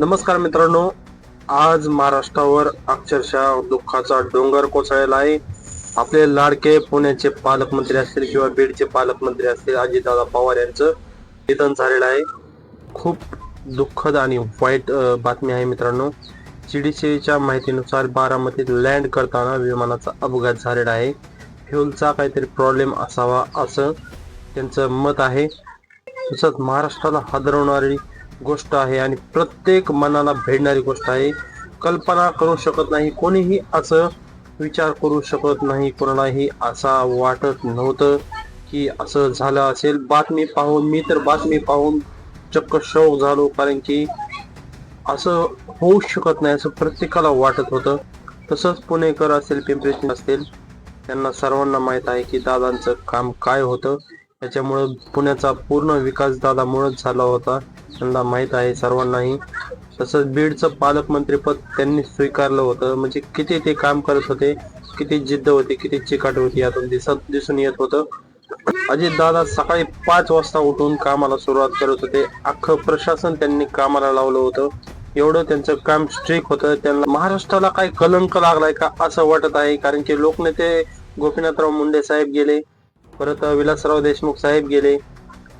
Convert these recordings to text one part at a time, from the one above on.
नमस्कार मित्रांनो आज महाराष्ट्रावर अक्षरशः दुःखाचा डोंगर कोसळलेला आहे. आपले लाडके पुण्याचे पालकमंत्री असतील किंवा बीडचे पालकमंत्री असतील अजितदादा पवार यांचं निधन झालेलं आहे. खूप दुःखद आणि वाईट बातमी आहे मित्रांनो. सीडीसीच्या माहितीनुसार बारामतीत लँड करताना विमानाचा अपघात झालेला आहे. फ्युलचा काहीतरी प्रॉब्लेम असावा असं त्यांचं मत आहे. तसंच महाराष्ट्राला हादरवणारी गोष्ट आहे आणि प्रत्येक मनाला भेडणारी गोष्ट आहे. कल्पना करू शकत नाही कोणीही असं विचार करू शकत नाही कोणालाही असा वाटत नव्हतं की असं झालं असेल. बातमी पाहून मी तर बातमी पाहून चक्क शौक झालो कारण की असं होऊ शकत नाही असं प्रत्येकाला वाटत होतं. तसंच पुणेकर असेल पिंपरी चिंचवड असतील त्यांना सर्वांना माहीत आहे की दादांचं काम काय होतं. त्याच्यामुळं पुण्याचा पूर्ण विकास दादामुळेच झाला होता त्यांना माहीत आहे सर्वांनाही. तसंच बीडचं पालकमंत्रीपद त्यांनी स्वीकारलं होतं म्हणजे किती ते काम करत होते किती जिद्द होती किती चिकाट होती यातून दिसत दिसून येत होतं. अजित दादा सकाळी पाच वाजता उठून कामाला सुरुवात करत होते. अख्खं प्रशासन त्यांनी कामाला लावलं होतं. एवढं त्यांचं काम स्ट्रिक होतं. त्यांना महाराष्ट्राला काही कलंक लागलाय का असं वाटत आहे कारण की लोकनेते गोपीनाथराव मुंडे साहेब गेले. परत विलासराव देशमुख साहेब गेले.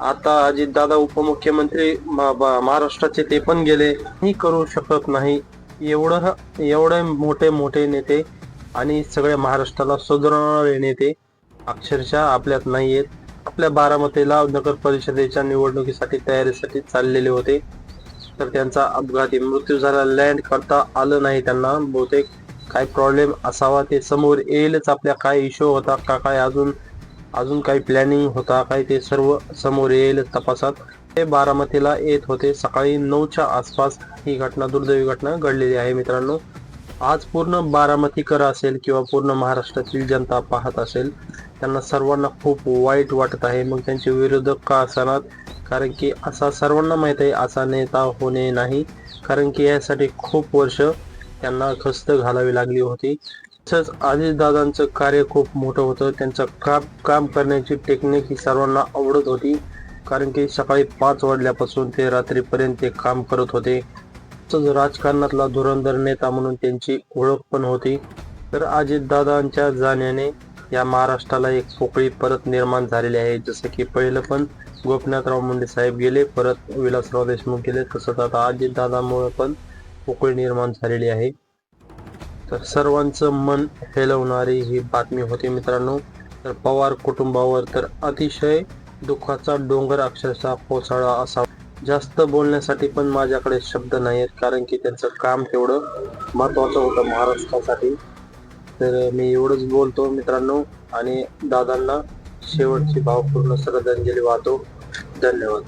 आता अजित दादा उपमुख्यमंत्री महाराष्ट्राचे ते पण गेले. ही करू शकत नाही. एवढं एवढे मोठे मोठे नेते आणि सगळ्या महाराष्ट्राला सुधारणारे नेते अक्षरशः आपल्यात नाही आहेत आपल्या बारामतीला नगर परिषदेच्या निवडणुकीसाठी तयारीसाठी चाललेले होते. तर त्यांचा अपघाती मृत्यू झाला. लँड करता आलं नाही त्यांना. बहुतेक काय प्रॉब्लेम असावा ते समोर येईलच. आपल्या काय इश्यू होता का काय अजून अजून काही प्लॅनिंग होता काय ते सर्व समोर येईल तपासात. ते बारामतीला येत होते. सकाळी नऊच्या आसपास ही घटना दुर्दैवी घटना घडलेली आहे मित्रांनो. आज पूर्ण बारामतीकर असेल किंवा पूर्ण महाराष्ट्रातील जनता पाहत असेल त्यांना सर्वांना खूप वाईट वाटत आहे. मग त्यांचे विरोधक का असणार? कारण की असा सर्वांना माहीत आहे असा नेता होणे नाही. कारण की यासाठी खूप वर्ष त्यांना खस्त घालावी लागली होती. तसंच अजितदादांचं कार्य खूप मोठं होतं. त्यांचं काम काम करण्याची टेक्निक ही सर्वांना आवडत होती. कारण की सकाळी पाच वाजल्यापासून ते रात्रीपर्यंत ते काम करत होते. तसंच राजकारणातला धुरंधर नेता म्हणून त्यांची ओळख पण होती. तर अजितदादांच्या जाण्याने या महाराष्ट्राला एक पोकळी परत निर्माण झालेली आहे. जसं की पहिलं पण गोपीनाथराव मुंडे साहेब गेले परत विलासराव देशमुख गेले. तसंच आता अजितदादामुळे पण पोकळी निर्माण झालेली आहे. तर सर्वांचं मन हेलवणारी ही बातमी होती मित्रांनो. तर पवार कुटुंबावर तर अतिशय दुःखाचा डोंगर अक्षरशः कोसळा असा. जास्त बोलण्यासाठी पण माझ्याकडे शब्द नाही आहेत कारण की त्यांचं काम तेवढं महत्वाचं होतं महाराष्ट्रासाठी. तर मी एवढंच बोलतो मित्रांनो आणि दादांना शेवटची भावपूर्ण श्रद्धांजली वाहतो. धन्यवाद.